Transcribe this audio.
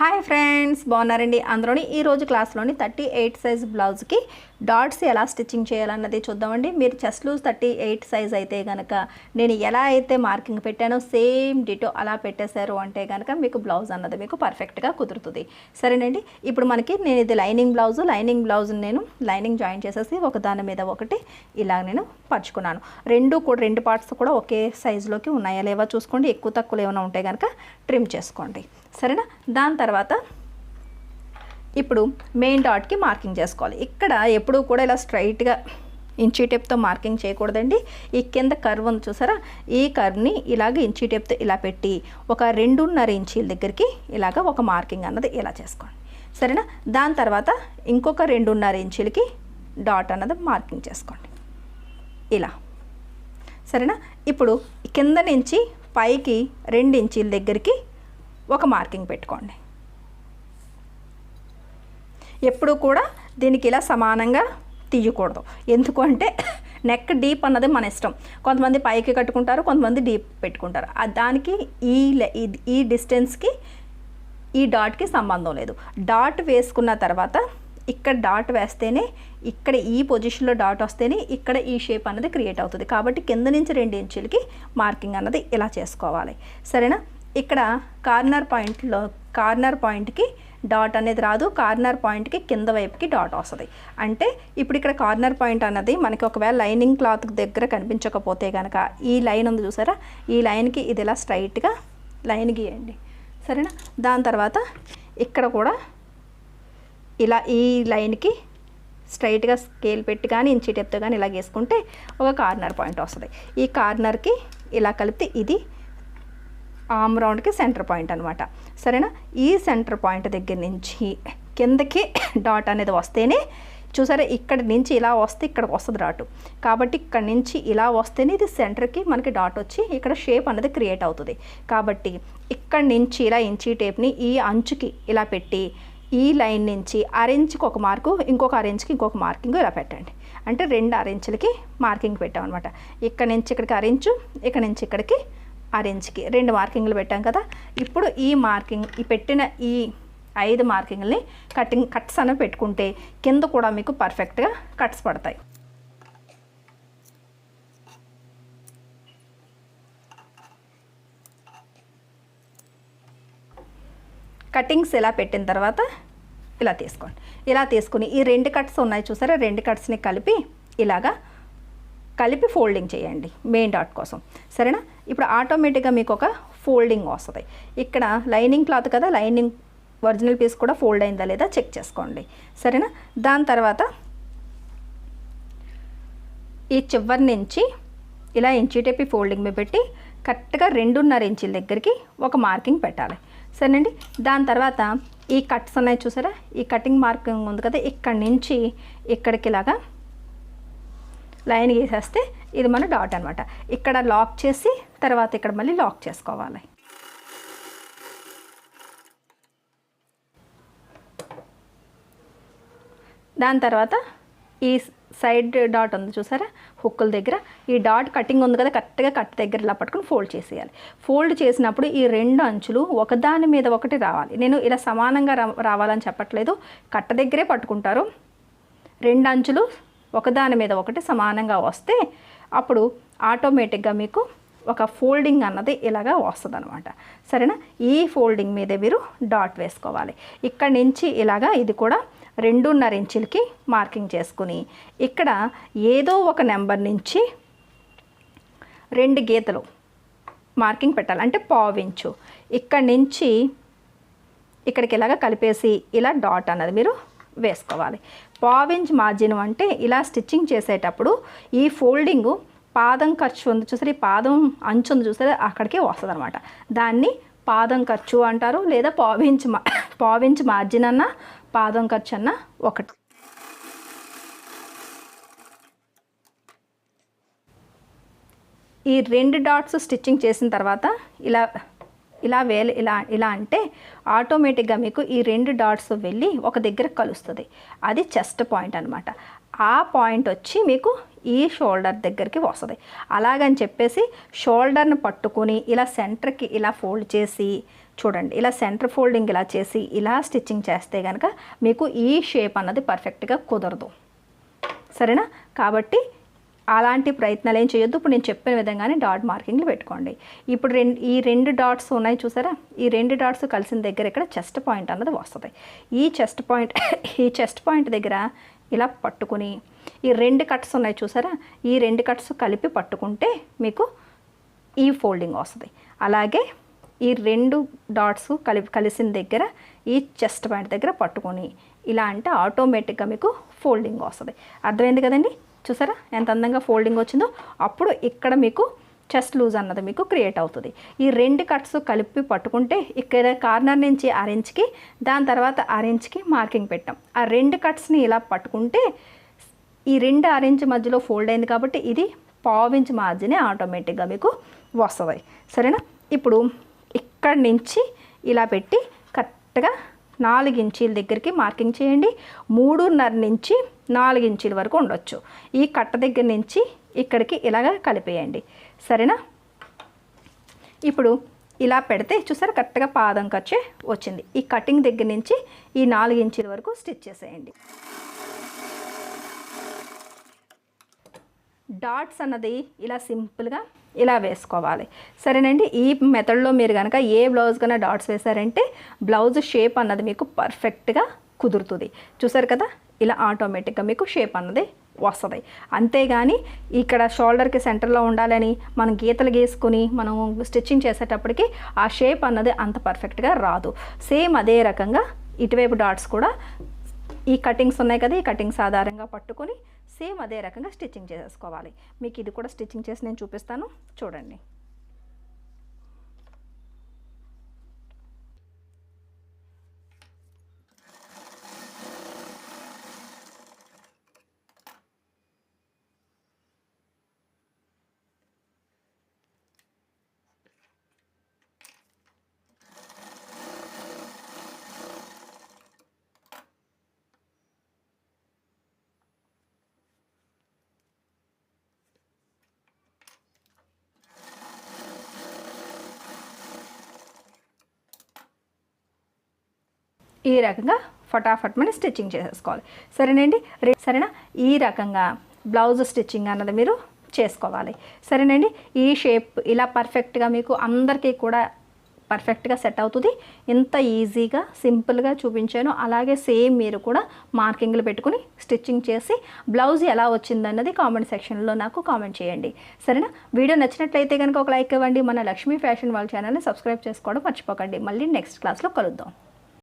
Hi friends బాగున్నారండి అందులోని ఈరోజు క్లాస్లోని థర్టీ ఎయిట్ సైజ్ బ్లౌజ్కి డాట్స్ ఎలా స్టిచ్చింగ్ చేయాలన్నది చూద్దామండి. మీరు chest loose thirty eight size అయితే కనుక నేను ఎలా అయితే మార్కింగ్ పెట్టానో సేమ్ డిటో అలా పెట్టేశారు అంటే కనుక మీకు బ్లౌజ్ అన్నది మీకు పర్ఫెక్ట్గా కుదురుతుంది. సరేనండి. ఇప్పుడు మనకి నేను ఇది లైనింగ్ బ్లౌజ్. లైనింగ్ బ్లౌజ్ నేను లైనింగ్ జాయిన్ చేసేసి ఒక దాని మీద ఒకటి ఇలా నేను పరుచుకున్నాను. రెండు కూడా రెండు పార్ట్స్ కూడా ఒకే సైజులోకి ఉన్నాయా లేవా చూసుకోండి. ఎక్కువ తక్కువలు ఏమైనా ఉంటే కనుక ట్రిమ్ చేసుకోండి. సరేనా? దాని తర్వాత ఇప్పుడు మెయిన్ డాట్కి మార్కింగ్ చేసుకోవాలి. ఇక్కడ ఎప్పుడూ కూడా ఇలా స్ట్రైట్గా ఇంచీ టేప్తో మార్కింగ్ చేయకూడదండి. ఈ కింద కర్వ్ ఉంది చూసారా? ఈ కర్వ్ని ఇలాగ ఇంచీ టేప్తో ఇలా పెట్టి ఒక రెండున్నర ఇంచీల దగ్గరికి ఇలాగ ఒక మార్కింగ్ అన్నది ఇలా చేసుకోండి. సరేనా? దాని తర్వాత ఇంకొక రెండున్నర ఇంచీలకి డాట్ అన్నది మార్కింగ్ చేసుకోండి. ఇలా. సరేనా? ఇప్పుడు కింద నుంచి పైకి రెండు ఇంచీల దగ్గరికి ఒక మార్కింగ్ పెట్టుకోండి. ఎప్పుడు కూడా దీనికి ఇలా సమానంగా తీయకూడదు. ఎందుకంటే నెక్ డీప్ అన్నది మన ఇష్టం. కొంతమంది పైకి కట్టుకుంటారు కొంతమంది డీప్ పెట్టుకుంటారు. దానికి ఈ- ఈ డిస్టెన్స్కి ఈ డాట్కి సంబంధం లేదు. డాట్ వేసుకున్న తర్వాత ఇక్కడ డాట్ వేస్తేనే ఇక్కడ ఈ పొజిషన్లో డాట్ వస్తేనే ఇక్కడ ఈ షేప్ అన్నది క్రియేట్ అవుతుంది. కాబట్టి కింద నుంచి రెండు ఇంచులకి మార్కింగ్ అన్నది ఇలా చేసుకోవాలి. సరేనా? ఇక్కడ కార్నర్ పాయింట్లో కార్నర్ పాయింట్కి డాట్ అనేది రాదు. కార్నర్ పాయింట్కి కింద వైపుకి డాట్ వస్తుంది. అంటే ఇప్పుడు ఇక్కడ కార్నర్ పాయింట్ అన్నది మనకి ఒకవేళ లైనింగ్ క్లాత్ దగ్గర కనిపించకపోతే కనుక ఈ లైన్ ఉంది చూసారా? ఈ లైన్కి ఇది ఇలా స్ట్రైట్గా లైన్ గీయండి. సరేనా? దాని తర్వాత ఇక్కడ కూడా ఇలా ఈ లైన్కి స్ట్రైట్గా స్కేల్ పెట్టి కానీ ఇంచి టెప్తో కానీ ఇలా గీసుకుంటే ఒక కార్నర్ పాయింట్ వస్తుంది. ఈ కార్నర్కి ఇలా కలిపితే ఇది ఆమ్ రౌండ్కి సెంటర్ పాయింట్ అనమాట సరేనా? ఈ సెంటర్ పాయింట్ దగ్గర నుంచి కిందకి డాట్ అనేది వస్తేనే చూసారా ఇక్కడ నుంచి ఇలా వస్తే ఇక్కడికి వస్తుంది డాట్. కాబట్టి ఇక్కడ నుంచి ఇలా వస్తేనే ఇది సెంటర్కి మనకి డాట్ వచ్చి ఇక్కడ షేప్ అనేది క్రియేట్ అవుతుంది. కాబట్టి ఇక్కడ నుంచి ఇలా ఇంచి టేప్ని ఈ అంచుకి ఇలా పెట్టి ఈ లైన్ నుంచి అరెంజ్కి ఒక మార్కు ఇంకొక అరెంజ్కి ఇంకొక మార్కింగ్ ఇలా పెట్టండి. అంటే రెండు అరెంజ్లకి మార్కింగ్ పెట్టామన్నమాట. ఇక్కడ నుంచి ఇక్కడికి అరెంజ్ ఇక్కడ నుంచి ఇక్కడికి అరెంజ్కి రెండు మార్కింగ్లు పెట్టాం కదా. ఇప్పుడు ఈ మార్కింగ్ ఈ పెట్టిన ఈ ఐదు మార్కింగ్ని కటింగ్ కట్స్ అనేవి పెట్టుకుంటే కింద కూడా మీకు పర్ఫెక్ట్గా కట్స్ పడతాయి. కటింగ్స్ ఇలా పెట్టిన తర్వాత ఇలా తీసుకోండి. ఇలా తీసుకుని ఈ రెండు కట్స్ ఉన్నాయి చూసారా? రెండు కట్స్ని కలిపి ఇలాగా కలిపి ఫోల్డింగ్ చేయండి మెయిన్ డాట్ కోసం. సరేనా? ఇప్పుడు ఆటోమేటిక్గా మీకు ఒక ఫోల్డింగ్ వస్తుంది. ఇక్కడ లైనింగ్ క్లాత్ కదా లైనింగ్ ఒరిజినల్ పీస్ కూడా ఫోల్డ్ అయిందా లేదా చెక్ చేసుకోండి. సరేనా? దాని తర్వాత ఈ చివరి నుంచి ఇలా ఇంచి టేపి ఫోల్డింగ్ మీద పెట్టి కరెక్ట్గా రెండున్నర ఇంచుల దగ్గరికి ఒక మార్కింగ్ పెట్టాలి. సరేనండి? దాని తర్వాత ఈ కట్స్ ఉన్నాయి చూసారా? ఈ కటింగ్ మార్కింగ్ ఉంది కదా ఇక్కడి నుంచి ఇక్కడికి ఇలాగా లైన్ గీసేస్తే ఇది మన డాట్ అనమాట ఇక్కడ లాక్ చేసి తర్వాత ఇక్కడ మళ్ళీ లాక్ చేసుకోవాలి. దాని తర్వాత ఈ సైడ్ డాట్ ఉంది చూసారా? హుక్కుల దగ్గర. ఈ డాట్ కటింగ్ ఉంది కదా కరెక్ట్గా కట్ దగ్గర ఇలా పట్టుకుని ఫోల్డ్ చేసేయాలి. ఫోల్డ్ చేసినప్పుడు ఈ రెండు అంచులు ఒకదాని మీద ఒకటి రావాలి. నేను ఇలా సమానంగా రా రావాలని చెప్పట్లేదు. కట్ట దగ్గరే పట్టుకుంటారు. రెండు అంచులు ఒకదాని మీద ఒకటి సమానంగా వస్తే అప్పుడు ఆటోమేటిక్గా మీకు ఒక ఫోల్డింగ్ అన్నది ఇలాగా వస్తుంది అనమాట సరేనా? ఈ ఫోల్డింగ్ మీద మీరు డాట్ వేసుకోవాలి. ఇక్కడ నుంచి ఇలాగా ఇది కూడా రెండున్నర ఇంచులకి మార్కింగ్ చేసుకుని ఇక్కడ ఏదో ఒక నెంబర్ నుంచి రెండు గీతలు మార్కింగ్ పెట్టాలి. అంటే పావించు ఇక్కడ నుంచి ఇక్కడికి ఇలాగ కలిపేసి ఇలా డాట్ అన్నది మీరు వేసుకోవాలి. పావించ్ మార్జిన్ అంటే ఇలా స్టిచ్చింగ్ చేసేటప్పుడు ఈ ఫోల్డింగ్ పాదం ఖర్చు ఉంది చూసారు ఈ పాదం అంచు ఉంది చూసారు అక్కడికే వస్తుంది అనమాట దాన్ని పాదం ఖర్చు అంటారు లేదా పావించ్ మా పావించ్ మార్జిన్ అన్న పాదం ఖర్చు అన్న ఒకటి. ఈ రెండు డాట్స్ స్టిచ్చింగ్ చేసిన తర్వాత ఇలా ఇలా వేలు ఇలా ఇలా అంటే ఆటోమేటిక్గా మీకు ఈ రెండు డాట్స్ వెళ్ళి ఒక దగ్గర కలుస్తుంది. అది చెస్ట్ పాయింట్ అనమాట ఆ పాయింట్ వచ్చి మీకు ఈ షోల్డర్ దగ్గరికి వస్తుంది. అలాగని చెప్పేసి షోల్డర్ని పట్టుకుని ఇలా సెంటర్కి ఇలా ఫోల్డ్ చేసి చూడండి ఇలా సెంటర్ ఫోల్డింగ్ ఇలా చేసి ఇలా స్టిచ్చింగ్ చేస్తే కనుక మీకు ఈ షేప్ అన్నది పర్ఫెక్ట్గా కుదరదు. సరేనా? కాబట్టి అలాంటి ప్రయత్నాలు ఏం చేయొద్దు. ఇప్పుడు నేను చెప్పిన విధంగానే డాట్ మార్కింగ్లు పెట్టుకోండి. ఇప్పుడు రెండు ఈ రెండు డాట్స్ ఉన్నాయి చూసారా? ఈ రెండు డాట్స్ కలిసిన దగ్గర ఇక్కడ చెస్ట్ పాయింట్ అన్నది వస్తుంది. ఈ చెస్ట్ పాయింట్ ఈ చెస్ట్ పాయింట్ దగ్గర ఇలా పట్టుకుని ఈ రెండు కట్స్ ఉన్నాయి చూసారా? ఈ రెండు కట్స్ కలిపి పట్టుకుంటే మీకు ఈ ఫోల్డింగ్ వస్తుంది. అలాగే ఈ రెండు డాట్స్ కలిపి కలిసిన దగ్గర ఈ చెస్ట్ పాయింట్ దగ్గర పట్టుకొని ఇలా అంటే ఆటోమేటిక్గా మీకు ఫోల్డింగ్ వస్తుంది. అర్థమైంది కదండి? చూసారా? ఎంత అందంగా ఫోల్డింగ్ వచ్చిందో? అప్పుడు ఇక్కడ మీకు చెస్ట్ లూజ్ అన్నది మీకు క్రియేట్ అవుతుంది. ఈ రెండు కట్స్ కలిపి పట్టుకుంటే ఇక్కడ కార్నర్ నుంచి ఆరెంజ్కి దాని తర్వాత ఆరెంజ్కి మార్కింగ్ పెట్టాం. ఆ రెండు కట్స్ని ఇలా పట్టుకుంటే ఈ రెండు ఆరెంజ్ మధ్యలో ఫోల్డ్ అయింది కాబట్టి ఇది పావించ్ మార్జినే ఆటోమేటిక్గా మీకు వస్తుంది. సరేనా? ఇప్పుడు ఇక్కడి నుంచి ఇలా పెట్టి కరెక్ట్గా నాలుగు ఇంచీల దగ్గరికి మార్కింగ్ చేయండి. మూడున్నర నుంచి నాలుగు ఇంచీల వరకు ఉండొచ్చు. ఈ కట్ట దగ్గర నుంచి ఇక్కడికి ఇలాగ కలిపేయండి. సరేనా? ఇప్పుడు ఇలా పెడితే చూసారు? కరెక్ట్గా పాదం ఖర్చే వచ్చింది. ఈ కటింగ్ దగ్గర నుంచి ఈ నాలుగు ఇంచుల వరకు స్టిచ్ చేసేయండి. డాట్స్ అన్నది ఇలా సింపుల్గా ఇలా వేసుకోవాలి. సరేనండి? ఈ మెథడ్లో మీరు కనుక ఏ బ్లౌజ్ కన్నా డాట్స్ వేశారంటే బ్లౌజ్ షేప్ అన్నది మీకు పర్ఫెక్ట్గా కుదురుతుంది. చూసారు కదా? ఇలా ఆటోమేటిక్గా మీకు షేప్ అన్నది వస్తుంది. అంతేగాని ఇక్కడ షోల్డర్కి సెంటర్లో ఉండాలని మనం గీతలు గీసుకుని మనం స్టిచ్చింగ్ చేసేటప్పటికి ఆ షేప్ అన్నది అంత పర్ఫెక్ట్గా రాదు. సేమ్ అదే రకంగా ఇటువైపు డాట్స్ కూడా ఈ కటింగ్స్ ఉన్నాయి కదా? ఈ కటింగ్స్ ఆధారంగా పట్టుకొని సేమ్ అదే రకంగా స్టిచ్చింగ్ చేసేసుకోవాలి. మీకు ఇది కూడా స్టిచ్చింగ్ చేసి నేను చూపిస్తాను. చూడండి. ఈ రకంగా ఫటాఫట్ మనం స్టిచ్చింగ్ చేసేసుకోవాలి. సరేనండి? సరేనా? ఈ రకంగా బ్లౌజ్ స్టిచ్చింగ్ అన్నది మీరు చేసుకోవాలి. సరేనండి? ఈ షేప్ ఇలా పర్ఫెక్ట్గా మీకు అందరికీ కూడా పర్ఫెక్ట్గా సెట్ అవుతుంది. ఇంత ఈజీగా సింపుల్గా చూపించాను అలాగే సేమ్ మీరు కూడా మార్కింగ్లు పెట్టుకుని స్టిచ్చింగ్ చేసి బ్లౌజ్ ఎలా వచ్చిందన్నది కామెంట్ సెక్షన్లో నాకు కామెంట్ చేయండి. సరేనా? వీడియో నచ్చినట్లయితే కనుక ఒక లైక్ ఇవ్వండి. మన లక్ష్మీ ఫ్యాషన్ వాళ్ళ ఛానల్ని సబ్స్క్రైబ్ చేసుకోవడం మర్చిపోకండి. మళ్ళీ నెక్స్ట్ క్లాస్లో కలుద్దాం.